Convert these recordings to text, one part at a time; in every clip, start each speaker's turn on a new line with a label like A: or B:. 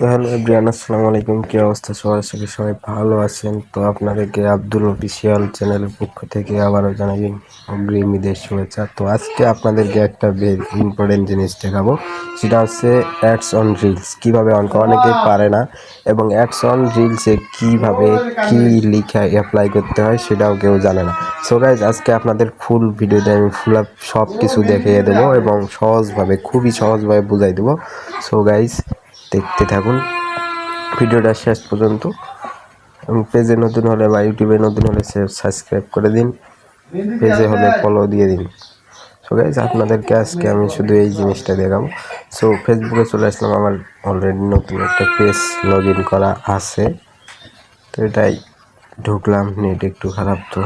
A: তো হ্যালো আসসালামু আলাইকুম। কি অবস্থা? সবার সাথে সবাই ভালো আছেন। তো আপনাদেরকে আব্দুল অফিসিয়াল চ্যানেলের পক্ষ থেকে আবারও জানাই অগ্রিম ঈদের শুভেচ্ছা। তো আজকে আপনাদেরকে একটা ইম্পর্টেন্ট জিনিস দেখাবো। সেটা হচ্ছে অ্যাডস অন রিলস কীভাবে অন করা? অনেকেই পারে না। এবং অ্যাডস অন রিলসে কীভাবে কী লিখা অ্যাপ্লাই করতে হয় সেটাও কেউ জানে না। সো গাইজ আজকে আপনাদের ফুল ভিডিওতে আমি ফুল আপ সব কিছু দেখিয়ে দেবো এবং সহজভাবে, খুবই সহজভাবে বুঝাই দেবো। সো গাইজ দেখতে থাকুন। ভিডিওটা শেষ পর্যন্ত। এবং পেজে নতুন হলে বা ইউটিউবে নতুন হলে সাবস্ক্রাইব করে দিন। পেজে হলে ফলো দিয়ে দিন। সো গাইজ আপনাদেরকে আজকে আমি শুধু এই জিনিসটা দেখাবো। সো ফেসবুকে চলে আসলাম, আমার অলরেডি নতুন একটা পেজ লগ ইন করা আছে। তো এটাই ঢুকলাম নেট একটু খারাপ তো।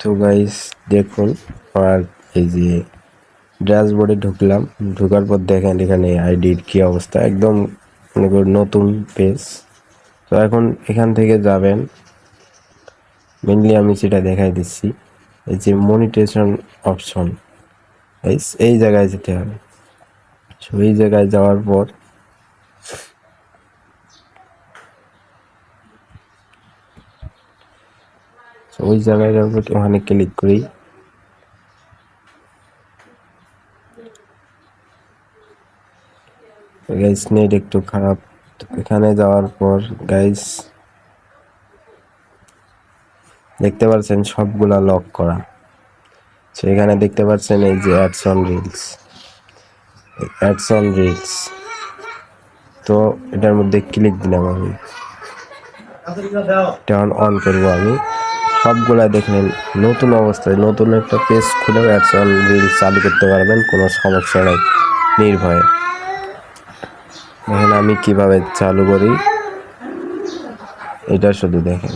A: তো গাইস দেখুন, আর এই যে ড্যাশবোর্ডে ঢুকলাম। ঢোকার পর দেখেন এখানে আইডির কি অবস্থা। একদম মনে করুন নতুন পেজ তো এখন এখান থেকে যাবেন। মেনলি আমি সেটা দেখাই দিচ্ছি। এই যে মনিটেশন অপশন এই জায়গায় যেতে হবে। তো এই জায়গায় যাওয়ার পর ওই জায়গায় ওখানে ক্লিক করি। গাইস নেট একটু খারাপ। এখানে যাওয়ার পর গাইস দেখতে পাচ্ছেন সবগুলা লক করা। এখানে দেখতে পাচ্ছেন এই যে ads on reels ads on reels তো এটার মধ্যে ক্লিক দিলাম আমি। এটা অন করব আমি। সবগুলা দেখলেন নতুন অবস্থায় নতুন একটা পেজ খুলেও অ্যাডস রিলস চালু করতে পারবেন, কোনো সমস্যা নেই, নির্ভয়ে। দেখেন আমি কীভাবে চালু করি। এটা শুধু দেখেন।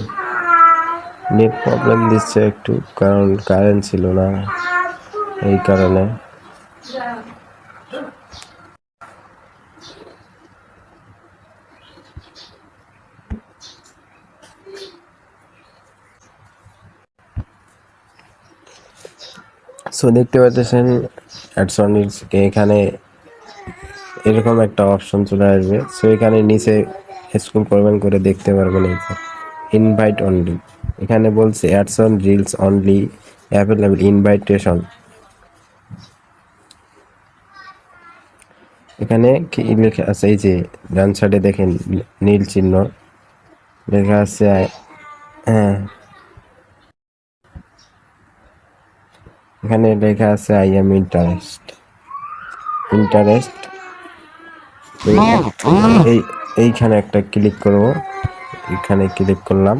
A: নেট প্রবলেম দিচ্ছে একটু, কারণ কারেন্ট ছিল না, এই কারণে। সো দেখতে পাচ্ছেন অ্যাডসন এখানে এরকম একটা অপশন চলে আসবে। সো এখানে নিচে স্ক্রল করবেন, করে দেখতে পারবেন ইনভাইট অনলি এখানে বলছে ads on reels only available invitation এখানে কি লেখা আছে, এই যে, ডান সাইডে দেখেন, নীল চিহ্ন। লেখা আছে হ্যাঁ এখানে লেখা আছে আই এম ইন্টারেস্ট ইন্টারেস্ট এই এইখানে একটা ক্লিক করব। এখানে ক্লিক করলাম।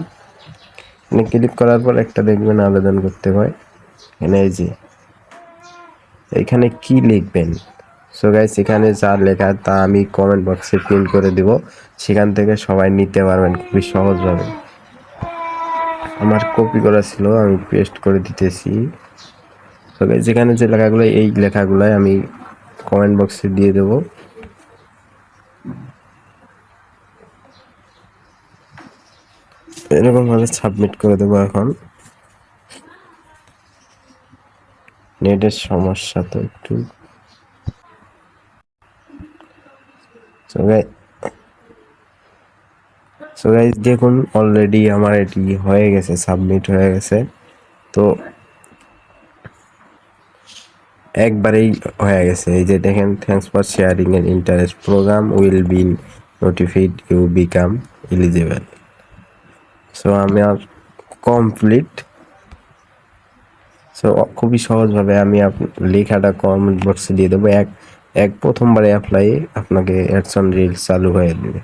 A: এখানে ক্লিক করার পর একটা দেখবেন আবেদন করতে হয়। এখানে এই যে এইখানে কি লিখবেন? সো গাইস এখানে যা লেখা তা আমি কমেন্ট বক্সে পিন করে দিব। সেখান থেকে সবাই নিতে পারবেন খুবই সহজভাবে। আমার কপি করা ছিল আমি পেস্ট করে দিতেছি। তো যেখানে যে লেখাগুলো, এই লেখাগুলোই আমি কমেন্ট বক্সে দিয়ে দেবো। এরকম ভাবে সাবমিট করে দেবো এখন। নেটের সমস্যা তো একটু। সো গাইজ দেখুন অলরেডি আমার এটি হয়ে গেছে সাবমিট হয়ে গেছে। তো একবারেই হয়ে গেছে। এই যে দেখেন thanks for sharing an interest program will be notified you become eligible so আমি আর কমপ্লিট সো খুবই সহজভাবে আমি লেখাটা কমেন্ট বক্সে দিয়ে দেবো। এক এক প্রথমবারে অ্যাপ্লাই আপনাকে অ্যাডসন রিলস চালু হয়ে দেবে।